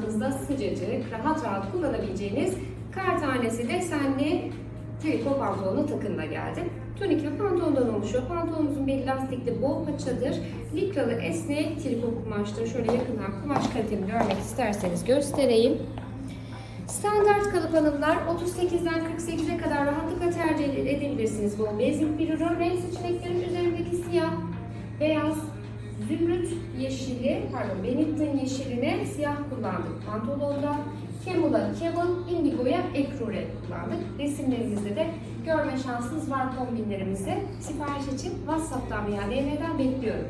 hayatınızda sıcacık, rahat rahat kullanabileceğiniz kar tanesi desenli triko pantolonu takımla geldim. Tunik ve pantolondan oluşuyor. Pantolonumuzun bir lastikli bol paçadır. Likralı esnek triko kumaştır. Şöyle yakından kumaş kalitemi görmek isterseniz göstereyim. Standart kalıp hanımlar 38'den 48'e kadar rahatlıkla tercih edebilirsiniz. Bu basic bir ürün. Renk seçeneklerim üzerindeki siyah, beyaz, zümrüt yeşili, pardon Benetton yeşiline siyah kullandık pantolonda. Camel'a Camel, Indigo'ya Ekru renk kullandık. Resimlerimizde de görme şansınız var kombinlerimizi. Sipariş için WhatsApp'tan veya DM'den bekliyorum.